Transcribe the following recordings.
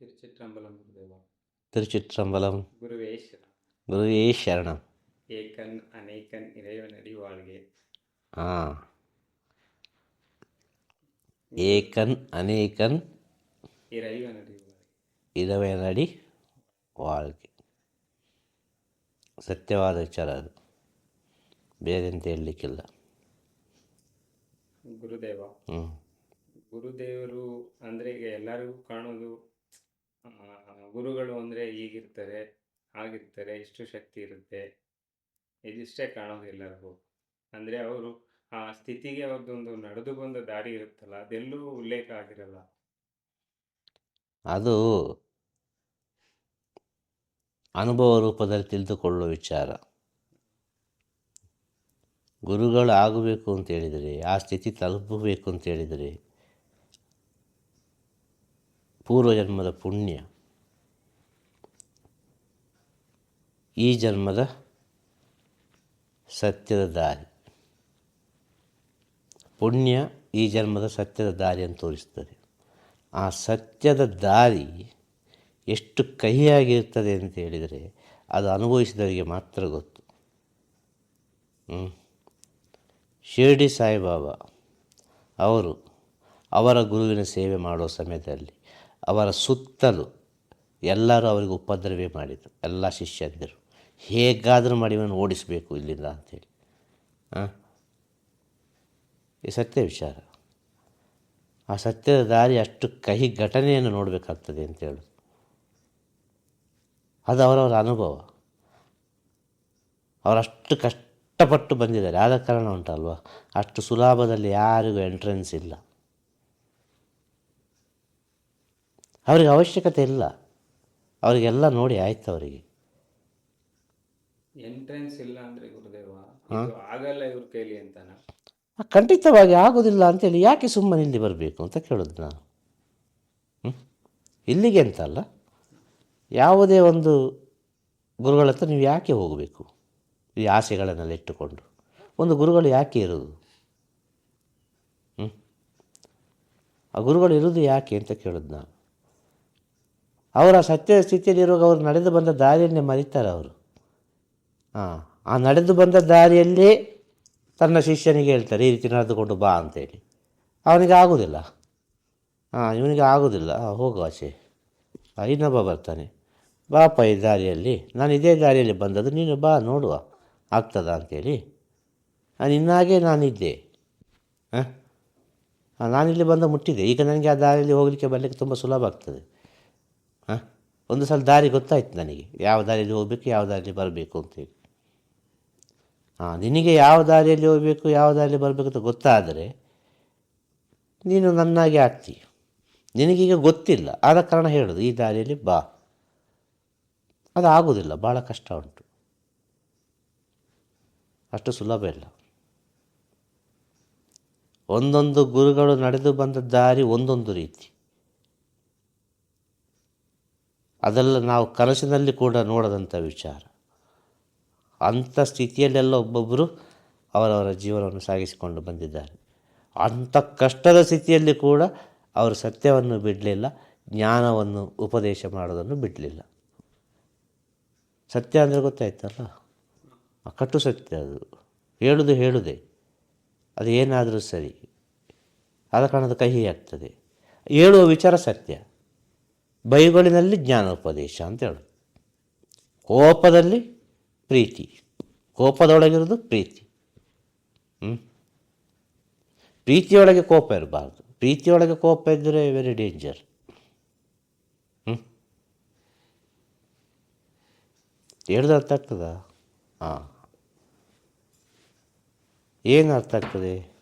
திருச்சிற்றம்பலம் குருதேவா திருச்சிற்றம்பலம் குருவே சரணம் குருவே சரணம் ஏக்கன் அனைக்கன் இறைவனடி வாழ்கே ஆ ஏக்கன் அநேகன் இறைவனடி இறைவனடி வாழ்க்கை ಸತ್ಯವಾದ ವಿಚಾರ ಅದು ಬೇರೆಂತ ಹೇಳಲಿಕ್ಕಿಲ್ಲ ಗುರುದೇವ ಹ್ಞೂ ಗುರುದೇವರು ಅಂದರೆ ಈಗ ಎಲ್ಲರಿಗೂ ಕಾಣೋದು ಗುರುಗಳು ಅಂದರೆ ಹೀಗಿರ್ತಾರೆ, ಹಾಗಿರ್ತಾರೆ, ಇಷ್ಟು ಶಕ್ತಿ ಇರುತ್ತೆ, ಇದಿಷ್ಟೇ ಕಾಣೋದು ಎಲ್ಲರಿಗೂ. ಅಂದರೆ ಅವರು ಆ ಸ್ಥಿತಿಗೆ ಅವ್ರದ್ದೊಂದು ನಡೆದು ಬಂದ ದಾರಿ ಇರುತ್ತಲ್ಲ, ಅದೆಲ್ಲೂ ಉಲ್ಲೇಖ ಆಗಿರಲ್ಲ. ಅದು ಅನುಭವ ರೂಪದಲ್ಲಿ ತಿಳಿದುಕೊಳ್ಳುವ ವಿಚಾರ. ಗುರುಗಳು ಆಗಬೇಕು ಅಂತ ಹೇಳಿದರೆ, ಆ ಸ್ಥಿತಿ ತಲುಪಬೇಕು ಅಂತ ಹೇಳಿದರೆ ಪೂರ್ವಜನ್ಮದ ಪುಣ್ಯ. ಈ ಜನ್ಮದ ಸತ್ಯದ ದಾರಿ. ಪುಣ್ಯ ಈ ಜನ್ಮದ ಸತ್ಯದ ದಾರಿಯನ್ನು ತೋರಿಸ್ತದೆ. ಆ ಸತ್ಯದ ದಾರಿ ಎಷ್ಟು ಕಹಿಯಾಗಿರ್ತದೆ ಅಂತ ಹೇಳಿದರೆ ಅದು ಅನುಭವಿಸಿದವರಿಗೆ ಮಾತ್ರ ಗೊತ್ತು. ಶಿರಡಿ ಸಾಯಿಬಾಬಾ ಅವರು ಅವರ ಗುರುವಿನ ಸೇವೆ ಮಾಡೋ ಸಮಯದಲ್ಲಿ ಅವರ ಸುತ್ತಲೂ ಎಲ್ಲರೂ ಅವರಿಗೆ ಉಪದ್ರವೇ ಮಾಡಿದರು, ಎಲ್ಲ ಶಿಷ್ಯಂದಿರು. ಹೇಗಾದರೂ ಮಾಡಿ ಇವನು ಓಡಿಸಬೇಕು ಇಲ್ಲಿಂದ ಅಂಥೇಳಿ. ಹಾಂ ಈ ಸತ್ಯ ವಿಚಾರ. ಆ ಸತ್ಯದ ದಾರಿ ಅಷ್ಟು ಕಹಿ ಘಟನೆಯನ್ನು ನೋಡಬೇಕಾಗ್ತದೆ ಅಂತ ಹೇಳು ಅದು ಅವರವರ ಅನುಭವ. ಅವರಷ್ಟು ಕಷ್ಟಪಟ್ಟು ಬಂದಿದ್ದಾರೆ. ಆದ ಕಾರಣ ಉಂಟಲ್ವ? ಅಷ್ಟು ಸುಲಭದಲ್ಲಿ ಯಾರಿಗೂ ಎಂಟ್ರೆನ್ಸ್ ಇಲ್ಲ. ಅವರಿಗೆ ಅವಶ್ಯಕತೆ ಇಲ್ಲ. ಅವರಿಗೆಲ್ಲ ನೋಡಿ ಆಯ್ತು ಅವರಿಗೆ. ಎಂಟ್ರೆನ್ಸ್ ಇಲ್ಲ ಅಂದರೆ ಗುರುದೇವ ಆಗಲ್ಲ ಇವ್ರ ಕೈಲಿ ಅಂತಾನ? ಖಂಡಿತವಾಗಿ ಆಗೋದಿಲ್ಲ ಅಂತೇಳಿ ಯಾಕೆ ಸುಮ್ಮನೆ ಇಲ್ಲಿ ಬರಬೇಕು ಅಂತ ಕೇಳೋದು ನಾನು. ಇಲ್ಲಿಗೆ ಅಂತಲ್ಲ ಯಾವುದೇ ಒಂದು ಗುರುಗಳ ಹತ್ರ ನೀವು ಯಾಕೆ ಹೋಗಬೇಕು? ಈ ಆಸೆಗಳನ್ನೆಲ್ಲ ಇಟ್ಟುಕೊಂಡು. ಒಂದು ಗುರುಗಳು ಯಾಕೆ ಇರೋದು? ಹ್ಞೂ ಆ ಗುರುಗಳು ಇರೋದು ಯಾಕೆ ಅಂತ ಕೇಳೋದು ನಾನು. ಅವರ ಸತ್ಯ ಸ್ಥಿತಿಯಲ್ಲಿರುವಾಗ ಅವರು ನಡೆದು ಬಂದ ದಾರಿಯನ್ನೇ ಮರಿತಾರೆ ಅವರು. ಆ ನಡೆದು ಬಂದ ದಾರಿಯಲ್ಲೇ ತನ್ನ ಶಿಷ್ಯನಿಗೆ ಹೇಳ್ತಾರೆ, ಈ ರೀತಿ ನಡೆದುಕೊಂಡು ಬಾ ಅಂತೇಳಿ. ಅವನಿಗೆ ಆಗೋದಿಲ್ಲ. ಹಾಂ ಇವನಿಗೆ ಆಗೋದಿಲ್ಲ. ಹೋಗು ಆಚೆ. ಇನ್ನೊಬ್ಬ ಬರ್ತಾನೆ. ಬಾಪ, ಈ ದಾರಿಯಲ್ಲಿ, ನಾನು ಇದೇ ದಾರಿಯಲ್ಲಿ ಬಂದದ್ದು, ನೀನು ಬಾ, ನೋಡುವ, ಆಗ್ತದ ಅಂತೇಳಿ. ನಾನು ನಿನ್ನಾಗೆ ನಾನಿದ್ದೆ. ಹಾಂ ನಾನಿಲ್ಲಿ ಬಂದು ಮುಟ್ಟಿದೆ. ಈಗ ನನಗೆ ಆ ದಾರಿಯಲ್ಲಿ ಹೋಗಲಿಕ್ಕೆ ಬರಲಿಕ್ಕೆ ತುಂಬ ಸುಲಭ ಆಗ್ತದೆ. ಹಾಂ? ಒಂದು ಸಲ ದಾರಿ ಗೊತ್ತಾಯ್ತು ನನಗೆ. ಯಾವ ದಾರಿಯಲ್ಲಿ ಹೋಗಬೇಕು, ಯಾವ ದಾರಿಯಲ್ಲಿ ಬರಬೇಕು ಅಂತೇಳಿ ಹಾಂ ನಿನಗೆ ಯಾವ ದಾರಿಯಲ್ಲಿ ಹೋಗಬೇಕು, ಯಾವ ದಾರಿಯಲ್ಲಿ ಬರಬೇಕು ಅಂತ ಗೊತ್ತಾದರೆ ನೀನು ನನ್ನಾಗೆ ಆಗ್ತಿ. ನಿನಗೀಗ ಗೊತ್ತಿಲ್ಲ. ಆದ ಕಾರಣ ಹೇಳೋದು, ಈ ದಾರಿಯಲ್ಲಿ ಬಾ. ಅದು ಆಗೋದಿಲ್ಲ ಭಾಳ ಕಷ್ಟ ಉಂಟು. ಅಷ್ಟು ಸುಲಭ ಇಲ್ಲ. ಒಂದೊಂದು ಗುರುಗಳು ನಡೆದು ಬಂದ ದಾರಿ ಒಂದೊಂದು ರೀತಿ. ಅದೆಲ್ಲ ನಾವು ಕನಸಿನಲ್ಲಿ ಕೂಡ ನೋಡದಂಥ ವಿಚಾರ. ಅಂಥ ಸ್ಥಿತಿಯಲ್ಲೆಲ್ಲ ಒಬ್ಬೊಬ್ಬರು ಅವರವರ ಜೀವನವನ್ನು ಸಾಗಿಸಿಕೊಂಡು ಬಂದಿದ್ದಾರೆ. ಅಂಥ ಕಷ್ಟದ ಸ್ಥಿತಿಯಲ್ಲಿ ಕೂಡ ಅವರು ಸತ್ಯವನ್ನು ಬಿಡಲಿಲ್ಲ, ಜ್ಞಾನವನ್ನು ಉಪದೇಶ ಮಾಡೋದನ್ನು ಬಿಡಲಿಲ್ಲ. ಸತ್ಯ ಅಂದರೆ ಗೊತ್ತಾಯ್ತಲ್ಲ? ಕಟ್ಟು ಸತ್ಯ ಅದು. ಹೇಳುದು ಹೇಳುದೆ. ಅದು ಏನಾದರೂ ಸರಿ. ಆದ ಕಾರಣದ ಕಹಿ ಆಗ್ತದೆ. ಹೇಳುವ ವಿಚಾರ ಸತ್ಯ. ಬೈಗಳಿನಲ್ಲಿ ಜ್ಞಾನೋಪದೇಶ ಅಂತ ಹೇಳೋದು. ಕೋಪದಲ್ಲಿ ಪ್ರೀತಿ. ಕೋಪದೊಳಗಿರೋದು ಪ್ರೀತಿ. ಹ್ಞೂ ಪ್ರೀತಿಯೊಳಗೆ ಕೋಪ ಇರಬಾರ್ದು. ಪ್ರೀತಿಯೊಳಗೆ ಕೋಪ ಇದ್ದರೆ ವೆರಿ ಡೇಂಜರ್ ಹ್ಞೂ ಹೇಳಿದ್ರೆ ಅರ್ಥ ಆಗ್ತದಾ? ಹಾಂ. ಏನು ಅರ್ಥ ಆಗ್ತದೆ?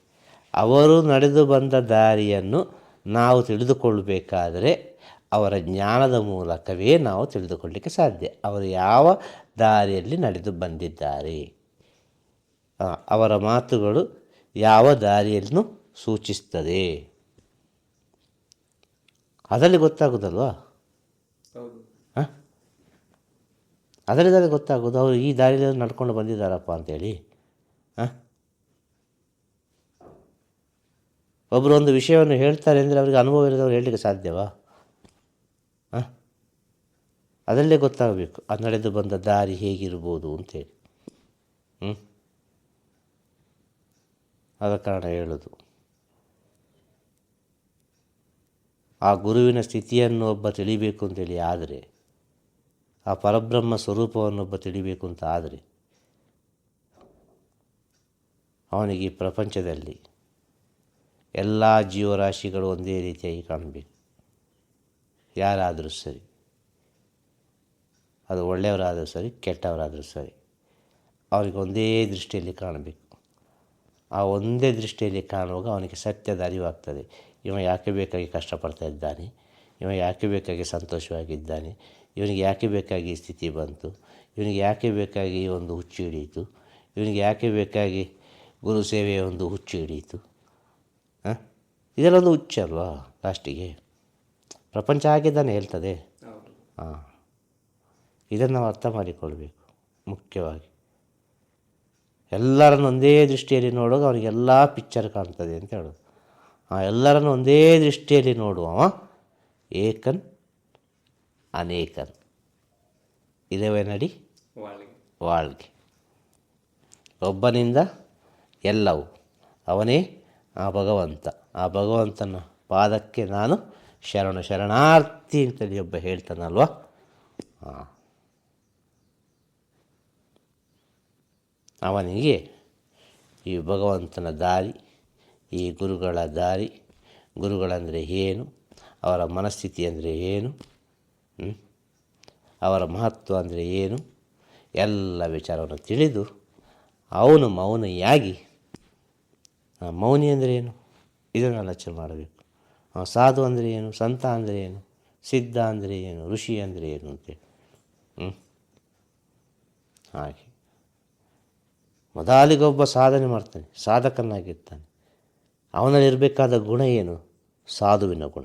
ಅವರು ನಡೆದು ಬಂದ ದಾರಿಯನ್ನು ನಾವು ತಿಳಿದುಕೊಳ್ಳಬೇಕಾದರೆ ಅವರ ಜ್ಞಾನದ ಮೂಲಕವೇ ನಾವು ತಿಳಿದುಕೊಳ್ಳಲಿಕ್ಕೆ ಸಾಧ್ಯ. ಅವರು ಯಾವ ದಾರಿಯಲ್ಲಿ ನಡೆದು ಬಂದಿದ್ದಾರೆ? ಅವರ ಮಾತುಗಳು ಯಾವ ದಾರಿಯನ್ನು ಸೂಚಿಸ್ತದೆ ಅದರಲ್ಲಿ ಗೊತ್ತಾಗೋದಲ್ವಾ? ಹಾಂ? ಅದರಲ್ಲಿ ಗೊತ್ತಾಗೋದು ಅವರು ಈ ದಾರಿಯಲ್ಲಿ ನಡ್ಕೊಂಡು ಬಂದಿದ್ದಾರಪ್ಪ ಅಂತೇಳಿ. ಹಾಂ? ಒಬ್ಬರು ಒಂದು ವಿಷಯವನ್ನು ಹೇಳ್ತಾರೆ ಅಂದರೆ ಅವರಿಗೆ ಅನುಭವ ಇರೋದವ್ರು ಹೇಳಲಿಕ್ಕೆ ಸಾಧ್ಯವಾ? ಅದರಲ್ಲೇ ಗೊತ್ತಾಗಬೇಕು, ಆ ನಡೆದು ಬಂದ ದಾರಿ ಹೇಗಿರ್ಬೋದು ಅಂತೇಳಿ. ಹ್ಞೂ ಆದ ಕಾರಣ ಹೇಳೋದು. ಆ ಗುರುವಿನ ಸ್ಥಿತಿಯನ್ನು ಒಬ್ಬ ತಿಳಿಬೇಕು ಅಂತೇಳಿ ಆದರೆ, ಆ ಪರಬ್ರಹ್ಮ ಸ್ವರೂಪವನ್ನೊಬ್ಬ ತಿಳಿಬೇಕು ಅಂತ ಆದರೆ, ಅವನಿಗೆ ಪ್ರಪಂಚದಲ್ಲಿ ಎಲ್ಲ ಜೀವರಾಶಿಗಳು ಒಂದೇ ರೀತಿಯಾಗಿ ಕಾಣಬೇಕು. ಯಾರಾದರೂ ಸರಿ. ಅದು ಒಳ್ಳೆಯವರಾದರೂ ಸರಿ ಕೆಟ್ಟವರಾದರೂ ಸರಿ ಅವರಿಗೆ ಒಂದೇ ದೃಷ್ಟಿಯಲ್ಲಿ ಕಾಣಬೇಕು. ಆ ಒಂದೇ ದೃಷ್ಟಿಯಲ್ಲಿ ಕಾಣುವಾಗ ಅವನಿಗೆ ಸತ್ಯದ ಅರಿವಾಗ್ತದೆ. ಇವನು ಯಾಕೆ ಬೇಕಾಗಿ ಕಷ್ಟಪಡ್ತಾ ಇದ್ದಾನೆ? ಇವ ಯಾಕೆ ಬೇಕಾಗಿ ಸಂತೋಷವಾಗಿದ್ದಾನೆ? ಇವನಿಗೆ ಯಾಕೆ ಬೇಕಾಗಿ ಈ ಸ್ಥಿತಿ ಬಂತು? ಇವನಿಗೆ ಯಾಕೆ ಬೇಕಾಗಿ ಈ ಒಂದು ಹುಚ್ಚು ಹಿಡಿಯಿತು? ಇವನಿಗೆ ಯಾಕೆ ಬೇಕಾಗಿ ಗುರು ಸೇವೆಯ ಒಂದು ಹುಚ್ಚು ಹಿಡಿಯಿತು? ಹಾಂ? ಇದೆಲ್ಲ ಒಂದು ಹುಚ್ಚಲ್ವಾ ಲಾಸ್ಟಿಗೆ? ಪ್ರಪಂಚ ಆಗಿದ್ದಾನೆ ಹೇಳ್ತದೆ. ಹಾಂ ಇದನ್ನು ನಾವು ಅರ್ಥ ಮಾಡಿಕೊಳ್ಬೇಕು ಮುಖ್ಯವಾಗಿ. ಎಲ್ಲರನ್ನು ಒಂದೇ ದೃಷ್ಟಿಯಲ್ಲಿ ನೋಡುವಾಗ ಅವನಿಗೆಲ್ಲ ಪಿಕ್ಚರ್ ಕಾಣ್ತದೆ ಅಂತ ಹೇಳೋದು. ಆ ಎಲ್ಲರನ್ನು ಒಂದೇ ದೃಷ್ಟಿಯಲ್ಲಿ ನೋಡುವವ ಏಕನ್ ಅನೇಕನ್. ಇದೇವೇ ನಡಿ? ವಾಳ್ಗೆ ಒಬ್ಬನಿಂದ ಎಲ್ಲವು. ಅವನೇ ಆ ಭಗವಂತ. ಆ ಭಗವಂತನ ಪಾದಕ್ಕೆ ನಾನು ಶರಣ ಶರಣಾರ್ಥಿ ಅಂತೇಳಿ ಒಬ್ಬ ಹೇಳ್ತಾನಲ್ವ? ಹಾಂ ಅವನಿಗೆ ಈ ಭಗವಂತನ ದಾರಿ, ಈ ಗುರುಗಳ ದಾರಿ ಗುರುಗಳಂದರೆ ಏನು, ಅವರ ಮನಸ್ಥಿತಿ ಅಂದರೆ ಏನು ಅವರ ಮಹತ್ವ ಅಂದರೆ ಏನು, ಎಲ್ಲ ವಿಚಾರವನ್ನು ತಿಳಿದು ಅವನು ಮೌನಿಯಾಗಿ ಮೌನಿ ಅಂದರೆ ಏನು? ಇದನ್ನು ಆಲೋಚನೆ ಮಾಡಬೇಕು. ಸಾಧು ಅಂದರೆ ಏನು? ಸಂತ ಅಂದರೆ ಏನು? ಸಿದ್ಧ ಅಂದರೆ ಏನು? ಋಷಿ ಅಂದರೆ ಏನು ಅಂತೇಳಿ ಹ್ಞೂ ಹಾಗೆ. ಮೊದಲಿಗೊಬ್ಬ ಸಾಧನೆ ಮಾಡ್ತಾನೆ, ಸಾಧಕನಾಗಿರ್ತಾನೆ. ಅವನಲ್ಲಿ ಇರಬೇಕಾದ ಗುಣ ಏನು? ಸಾಧುವಿನ ಗುಣ.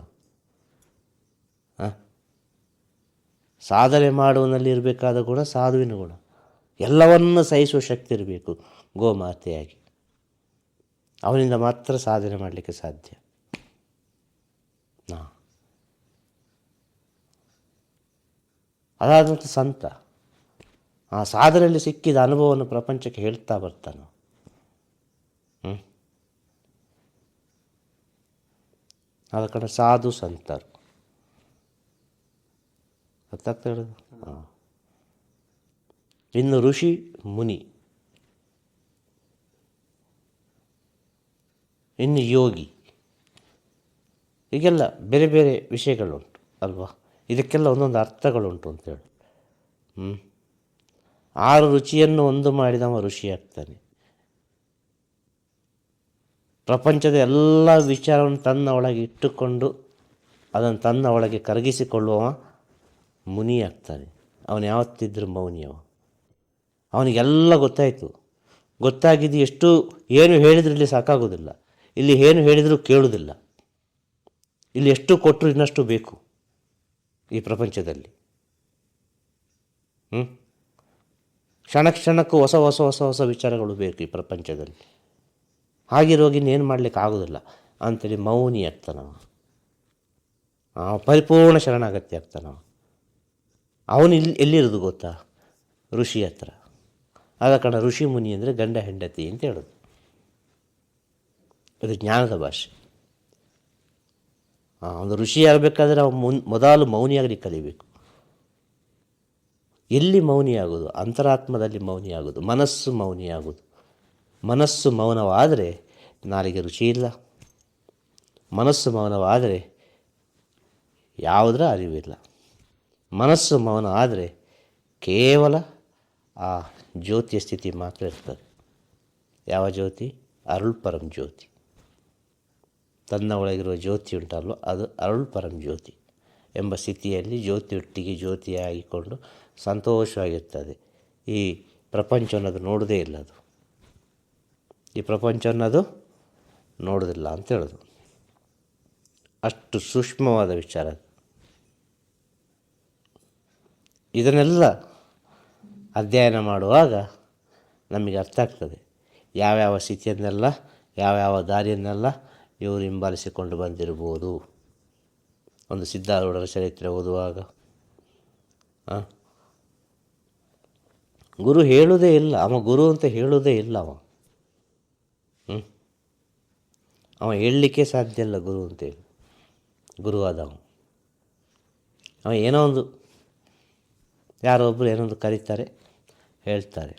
ಸಾಧನೆ ಮಾಡುವನಲ್ಲಿ ಇರಬೇಕಾದ ಗುಣ ಸಾಧುವಿನ ಗುಣ. ಎಲ್ಲವನ್ನು ಸಹಿಸುವ ಶಕ್ತಿ ಇರಬೇಕು, ಗೋಮಾತೆಯಾಗಿ. ಅವನಿಂದ ಮಾತ್ರ ಸಾಧನೆ ಮಾಡಲಿಕ್ಕೆ ಸಾಧ್ಯ. ಅದಾದಂಥ ಅದಾದ ಸಂತ. ಆ ಸಾಧನೆಯಲ್ಲಿ ಸಿಕ್ಕಿದ ಅನುಭವವನ್ನು ಪ್ರಪಂಚಕ್ಕೆ ಹೇಳ್ತಾ ಬರ್ತಾನೆ ಆದ ಕಾರಣ ಸಾಧು ಸಂತರು. ಹೇಳೋದು? ಹಾಂ. ಇನ್ನು ಋಷಿ ಮುನಿ. ಇನ್ನು ಯೋಗಿ. ಈಗೆಲ್ಲ ಬೇರೆ ಬೇರೆ ವಿಷಯಗಳುಂಟು, ಅಲ್ವಾ? ಇದಕ್ಕೆಲ್ಲ ಒಂದೊಂದು ಅರ್ಥಗಳುಂಟು ಅಂತೇಳಿ ಹ್ಞೂ ಆರು ರುಚಿಯನ್ನು ಒಂದು ಮಾಡಿದವ ಋಷಿಯಾಗ್ತಾನೆ ಪ್ರಪಂಚದ ಎಲ್ಲ ವಿಚಾರವನ್ನು ತನ್ನ ಒಳಗೆ ಇಟ್ಟುಕೊಂಡು ಅದನ್ನು ತನ್ನ ಒಳಗೆ ಕರಗಿಸಿಕೊಳ್ಳುವವ ಮುನಿಯಾಗ್ತಾನೆ ಅವನು ಯಾವತ್ತಿದ್ರೂ ಮೌನಿಯವ ಅವನಿಗೆಲ್ಲ ಗೊತ್ತಾಯಿತು. ಗೊತ್ತಾಗಿದ್ದು ಎಷ್ಟು ಏನು ಹೇಳಿದ್ರು ಇಲ್ಲಿ ಸಾಕಾಗೋದಿಲ್ಲ. ಇಲ್ಲಿ ಏನು ಹೇಳಿದರೂ ಕೇಳುವುದಿಲ್ಲ ಇಲ್ಲಿ ಎಷ್ಟು ಕೊಟ್ಟರು ಇನ್ನಷ್ಟು ಬೇಕು ಈ ಪ್ರಪಂಚದಲ್ಲಿ. ಹ್ಞೂ ಕ್ಷಣ ಕ್ಷಣಕ್ಕೂ ಹೊಸ ಹೊಸ ಹೊಸ ಹೊಸ ವಿಚಾರಗಳು ಬೇಕು ಈ ಪ್ರಪಂಚದಲ್ಲಿ. ಹಾಗಿರೋಗಿ ಇನ್ನೇನು ಮಾಡಲಿಕ್ಕೆ ಆಗೋದಿಲ್ಲ. ಅಂಥೇಳಿ ಮೌನಿ ಆಗ್ತಾನವ ಪರಿಪೂರ್ಣ ಶರಣಾಗತಿ ಆಗ್ತಾನವ ಅವನು. ಇಲ್ಲಿ ಎಲ್ಲಿರೋದು ಗೊತ್ತಾ? ಋಷಿ ಹತ್ರ. ಆದ ಕಾರಣ ಋಷಿ ಮುನಿ ಅಂದರೆ ಗಂಡ ಹೆಂಡತಿ ಅಂತ ಹೇಳೋದು. ಇದು ಜ್ಞಾನದ ಭಾಷೆ. ಒಂದು ಋಷಿ ಆಗಬೇಕಾದ್ರೆ ಅವನು ಮುನ್, ಮೊದಲು ಮೌನಿಯಾಗಲಿ ಕಲಿಬೇಕು. ಎಲ್ಲಿ ಮೌನಿಯಾಗೋದು? ಅಂತರಾತ್ಮದಲ್ಲಿ ಮೌನಿಯಾಗೋದು. ಮನಸ್ಸು ಮೌನಿಯಾಗೋದು. ಮನಸ್ಸು ಮೌನವಾದರೆ ನಾಲಿಗೆ ರುಚಿ ಇಲ್ಲ. ಮನಸ್ಸು ಮೌನವಾದರೆ ಯಾವುದರ ಅರಿವಿಲ್ಲ ಮನಸ್ಸು ಮೌನ ಆದರೆ ಕೇವಲ ಆ ಜ್ಯೋತಿಯ ಸ್ಥಿತಿ ಮಾತ್ರ ಇರ್ತದೆ. ಯಾವ ಜ್ಯೋತಿ? ಅರುಳ್ ಪರಂ ಜ್ಯೋತಿ. ತನ್ನ ಒಳಗಿರುವ ಜ್ಯೋತಿ ಉಂಟಲ್ವ? ಅದು ಅರುಳ್ ಪರಂ ಜ್ಯೋತಿ ಎಂಬ ಸ್ಥಿತಿಯಲ್ಲಿ ಜ್ಯೋತಿಯೊಟ್ಟಿಗೆ ಜ್ಯೋತಿಯಾಗಿಕೊಂಡು ಸಂತೋಷವಾಗಿರ್ತದೆ. ಈ ಪ್ರಪಂಚ ಅನ್ನೋದು ನೋಡೋದೇ ಇಲ್ಲ ಅದು. ಈ ಪ್ರಪಂಚ ಅನ್ನೋದು ನೋಡೋದಿಲ್ಲ ಅಂತ ಹೇಳೋದು. ಅಷ್ಟು ಸೂಕ್ಷ್ಮವಾದ ವಿಚಾರ. ಇದನ್ನೆಲ್ಲ ಅಧ್ಯಯನ ಮಾಡುವಾಗ ನಮಗೆ ಅರ್ಥ ಆಗ್ತದೆ. ಯಾವ್ಯಾವ ಸ್ಥಿತಿಯನ್ನೆಲ್ಲ, ಯಾವ್ಯಾವ ದಾರಿಯನ್ನೆಲ್ಲ ಇವರು ಹಿಂಬಾಲಿಸಿಕೊಂಡು ಬಂದಿರ್ಬೋದು. ಒಂದು ಸಿದ್ಧಾರೂಢರ ಚರಿತ್ರೆ ಓದುವಾಗ, ಆ? ಗುರು ಹೇಳುವುದೇ ಇಲ್ಲ, ಅವ ಗುರು ಅಂತ ಹೇಳೋದೇ ಇಲ್ಲ ಅವ. ಅವ ಹೇಳಲಿಕ್ಕೆ ಸಾಧ್ಯ ಇಲ್ಲ ಗುರು ಅಂತೇಳಿ ಗುರುವಾದವ ಅವ ಏನೋ ಒಂದು, ಯಾರೋ ಒಬ್ಬರು ಏನೋ ಒಂದು ಕರೀತಾರೆ, ಹೇಳ್ತಾರೆ.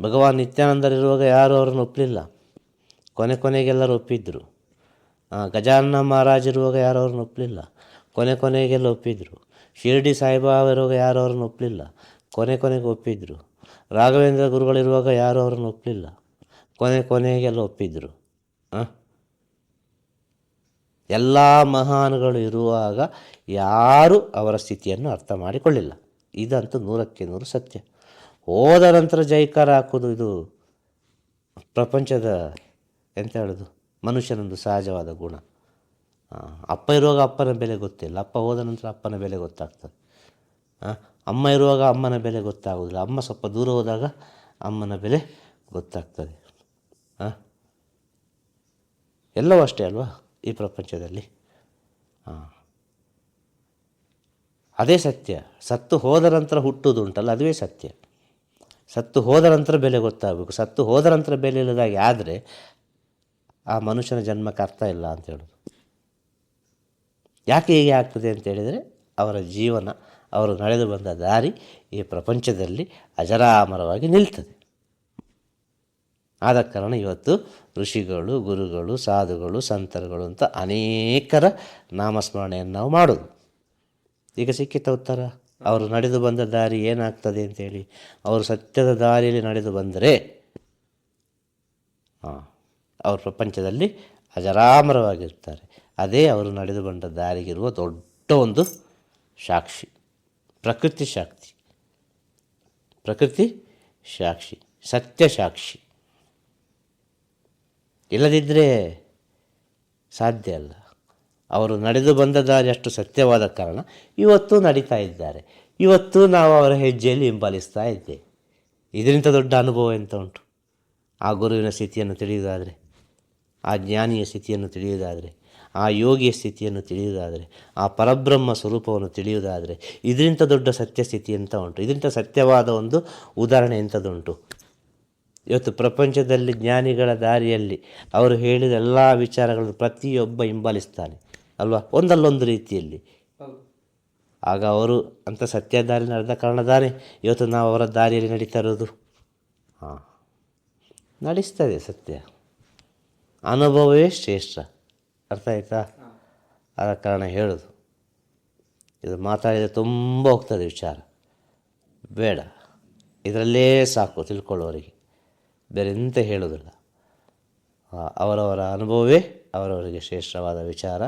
ಭಗವಾನ್ ನಿತ್ಯಾನಂದರಿರುವಾಗ ಯಾರು ಅವರನ್ನು ಒಪ್ಪಲಿಲ್ಲ ಕೊನೆ ಕೊನೆಗೆಲ್ಲರೂ ಒಪ್ಪಿದ್ರು. ಗಜಾನನ ಮಹಾರಾಜರಿರುವಾಗ ಯಾರು ಅವ್ರನ್ನ ಒಪ್ಪಲಿಲ್ಲ ಕೊನೆ ಕೊನೆಗೆಲ್ಲ ಒಪ್ಪಿದ್ರು. ಶಿರ್ಡಿ ಸಾಯಿಬಾಬಾ ಇರುವಾಗ ಯಾರು ಅವ್ರನ್ನ ಒಪ್ಪಲಿಲ್ಲ ಕೊನೆ ಕೊನೆಗೆ ಒಪ್ಪಿದ್ರು. ರಾಘವೇಂದ್ರ ಗುರುಗಳಿರುವಾಗ ಯಾರೂ ಅವ್ರನ್ನ ಒಪ್ಪಲಿಲ್ಲ ಕೊನೆ ಕೊನೆಗೆಲ್ಲ ಒಪ್ಪಿದ್ರು. ಹಾಂ? ಎಲ್ಲ ಮಹಾನ್ಗಳು ಇರುವಾಗ ಯಾರೂ ಅವರ ಸ್ಥಿತಿಯನ್ನು ಅರ್ಥ ಮಾಡಿಕೊಳ್ಳಿಲ್ಲ. ಇದಂತೂ ನೂರಕ್ಕೆ ನೂರು ಸತ್ಯ. ಹೋದ ನಂತರ ಜೈಕಾರ ಹಾಕೋದು ಇದು ಪ್ರಪಂಚದ ಎಂತ ಹೇಳೋದು? ಮನುಷ್ಯನೊಂದು ಸಹಜವಾದ ಗುಣ. ಅಪ್ಪ ಇರುವಾಗ ಅಪ್ಪನ ಬೆಲೆ ಗೊತ್ತಿಲ್ಲ. ಅಪ್ಪ ಹೋದ ನಂತರ ಅಪ್ಪನ ಬೆಲೆ ಗೊತ್ತಾಗ್ತದೆ. ಅಮ್ಮ ಇರುವಾಗ ಅಮ್ಮನ ಬೆಲೆ ಗೊತ್ತಾಗೋದಿಲ್ಲ ಅಮ್ಮ ಸ್ವಲ್ಪ ದೂರ ಹೋದಾಗ ಅಮ್ಮನ ಬೆಲೆ ಗೊತ್ತಾಗ್ತದೆ. ಹಾಂ? ಎಲ್ಲವೂ ಅಷ್ಟೇ ಅಲ್ವಾ ಈ ಪ್ರಪಂಚದಲ್ಲಿ? ಹಾಂ. ಅದೇ ಸತ್ಯ. ಸತ್ತು ಹೋದ ನಂತರ ಹುಟ್ಟುವುದುಂಟಲ್ಲ ಅದುವೇ ಸತ್ಯ. ಸತ್ತು ಹೋದ ನಂತರ ಬೆಲೆ ಗೊತ್ತಾಗಬೇಕು. ಸತ್ತು ಹೋದ ನಂತರ ಬೆಲೆ ಇಲ್ಲದಾಗಿ ಆದರೆ ಆ ಮನುಷ್ಯನ ಜನ್ಮಕ್ಕೆ ಅರ್ಥ ಇಲ್ಲ ಅಂತ ಹೇಳೋದು. ಯಾಕೆ ಹೀಗೆ ಆಗ್ತದೆ ಅಂತ ಹೇಳಿದರೆ ಅವರ ಜೀವನ, ಅವರು ನಡೆದು ಬಂದ ದಾರಿ ಈ ಪ್ರಪಂಚದಲ್ಲಿ ಅಜರಾಮರವಾಗಿ ನಿಲ್ತದೆ. ಆದ ಕಾರಣ ಇವತ್ತು ಋಷಿಗಳು, ಗುರುಗಳು, ಸಾಧುಗಳು, ಸಂತರುಗಳು ಅಂತ ಅನೇಕರ ನಾಮಸ್ಮರಣೆಯನ್ನು ನಾವು ಮಾಡೋದು. ಈಗ ಸಿಕ್ಕಿತ ಉತ್ತರ, ಅವರು ನಡೆದು ಬಂದ ದಾರಿ ಏನಾಗ್ತದೆ ಅಂತೇಳಿ, ಅವರು ಸತ್ಯದ ದಾರಿಯಲ್ಲಿ ನಡೆದು ಬಂದರೆ ಹಾಂ ಅವರು ಪ್ರಪಂಚದಲ್ಲಿ ಅಜರಾಮರವಾಗಿರ್ತಾರೆ ಅದೇ ಅವರು ನಡೆದು ಬಂದ ದಾರಿಗಿರುವ ದೊಡ್ಡ ಒಂದು ಸಾಕ್ಷಿ. ಪ್ರಕೃತಿ ಶಕ್ತಿ ಪ್ರಕೃತಿ ಸಾಕ್ಷಿ. ಸತ್ಯ ಸಾಕ್ಷಿ. ಇಲ್ಲದಿದ್ದರೆ ಸಾಧ್ಯ ಅಲ್ಲ. ಅವರು ನಡೆದು ಬಂದ ದಾರಿ ಅಷ್ಟು ಸತ್ಯವಾದ ಕಾರಣ ಇವತ್ತು ನಡೀತಾ ಇದ್ದಾರೆ. ಇವತ್ತು ನಾವು ಅವರ ಹೆಜ್ಜೆಯಲ್ಲಿ ಹಿಂಬಾಲಿಸ್ತಾ ಇದ್ದೇವೆ. ಇದರಿಂದ ದೊಡ್ಡ ಅನುಭವ ಎಂತ ಉಂಟು? ಆ ಗುರುವಿನ ಸ್ಥಿತಿಯನ್ನು ತಿಳಿಯುವುದಾದರೆ. ಆ ಜ್ಞಾನಿಯ ಸ್ಥಿತಿಯನ್ನು ತಿಳಿಯುವುದಾದರೆ, ಆ ಯೋಗಿಯ ಸ್ಥಿತಿಯನ್ನು ತಿಳಿಯುವುದಾದರೆ, ಆ ಪರಬ್ರಹ್ಮ ಸ್ವರೂಪವನ್ನು ತಿಳಿಯುವುದಾದರೆ, ಇದರಿಂದ ದೊಡ್ಡ ಸತ್ಯ ಸ್ಥಿತಿ ಅಂತ ಉಂಟು? ಇದರಿಂದ ಸತ್ಯವಾದ ಒಂದು ಉದಾಹರಣೆ ಎಂಥದ್ದುಂಟು ಇವತ್ತು ಪ್ರಪಂಚದಲ್ಲಿ ಜ್ಞಾನಿಗಳ ದಾರಿಯಲ್ಲಿ ಅವರು ಹೇಳಿದ ಎಲ್ಲ ವಿಚಾರಗಳನ್ನು ಪ್ರತಿಯೊಬ್ಬ ಹಿಂಬಾಲಿಸ್ತಾನೆ, ಅಲ್ವಾ? ಒಂದಲ್ಲೊಂದು ರೀತಿಯಲ್ಲಿ. ಆಗ ಅವರು ಅಂಥ ಸತ್ಯ ದಾರಿ ನಡೆದ ದಾರಿ ಇವತ್ತು ನಾವು ಅವರ ದಾರಿಯಲ್ಲಿ ನಡೀತಾ ಇರೋದು ಹಾಂ ನಡೆಸ್ತದೆ ಸತ್ಯ. ಅನುಭವವೇ ಶ್ರೇಷ್ಠ ಅರ್ಥ ಆಯ್ತಾ? ಆದ ಕಾರಣ ಹೇಳೋದು. ಇದು ಮಾತಾಡಿದರೆ ತುಂಬ ಹೋಗ್ತದೆ ವಿಚಾರ. ಬೇಡ. ಇದರಲ್ಲೇ ಸಾಕು ತಿಳ್ಕೊಳ್ಳೋರಿಗೆ. ಬೇರೆ ಎಂತ ಹೇಳೋದಿಲ್ಲ ಅವರವರ ಅನುಭವವೇ ಅವರವರಿಗೆ ಶ್ರೇಷ್ಠವಾದ ವಿಚಾರ.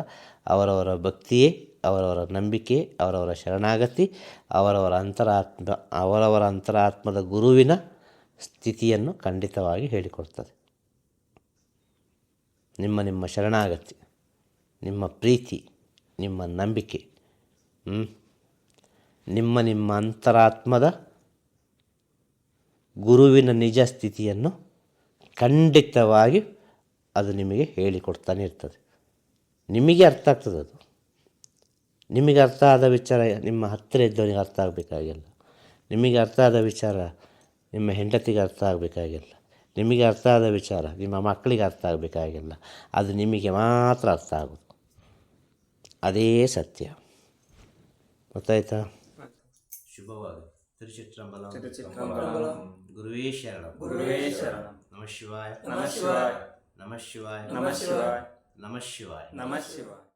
ಅವರವರ ಭಕ್ತಿಯೇ ಅವರವರ ನಂಬಿಕೆ, ಅವರವರ ಶರಣಾಗತಿ, ಅವರವರ ಅಂತರಾತ್ಮ, ಅವರವರ ಅಂತರಾತ್ಮದ ಗುರುವಿನ ಸ್ಥಿತಿಯನ್ನು ಖಂಡಿತವಾಗಿ ಹೇಳಿಕೊಡ್ತದೆ. ನಿಮ್ಮ ನಿಮ್ಮ ಶರಣಾಗತಿ, ನಿಮ್ಮ ಪ್ರೀತಿ, ನಿಮ್ಮ ನಂಬಿಕೆ? ನಿಮ್ಮ ನಿಮ್ಮ ಅಂತರಾತ್ಮದ ಗುರುವಿನ ನಿಜ ಸ್ಥಿತಿಯನ್ನು ಖಂಡಿತವಾಗಿ ಅದು ನಿಮಗೆ ಹೇಳಿಕೊಡ್ತಾನೆ ಇರ್ತದೆ. ನಿಮಗೆ ಅರ್ಥ ಆಗ್ತದೆ ಅದು. ನಿಮಗೆ ಅರ್ಥ ಆದ ವಿಚಾರ ನಿಮ್ಮ ಹತ್ತಿರ ಇದ್ದವನಿಗೆ ಅರ್ಥ ಆಗಬೇಕಾಗಿಲ್ಲ. ನಿಮಗೆ ಅರ್ಥ ಆದ ವಿಚಾರ ನಿಮ್ಮ ಹೆಂಡತಿಗೆ ಅರ್ಥ ಆಗಬೇಕಾಗಿಲ್ಲ. ನಿಮಗೆ ಅರ್ಥ ಆದ ವಿಚಾರ ನಿಮ್ಮ ಮಕ್ಕಳಿಗೆ ಅರ್ಥ ಆಗಬೇಕಾಗಿಲ್ಲ. ಅದು ನಿಮಗೆ ಮಾತ್ರ ಅರ್ಥ ಆಗುತ್ತೆ ಅದೇ ಸತ್ಯ. ಗೊತ್ತಾಯ್ತಾ? ಶುಭವಾದ ತಿರುಚಿತ್ರಂಬಲ ಗುರುವೇ ಶರಣ. ಗುರುವೇ ಶರಣ. ನಮ ಶಿವಾಯ. ನಮಃ ಶಿವಾಯ. ನಮ ಶಿವಾಯ. ನಮಃ ಶಿವಾಯ. ನಮ ಶಿವಾಯ. ನಮಃ ಶಿವಾಯ.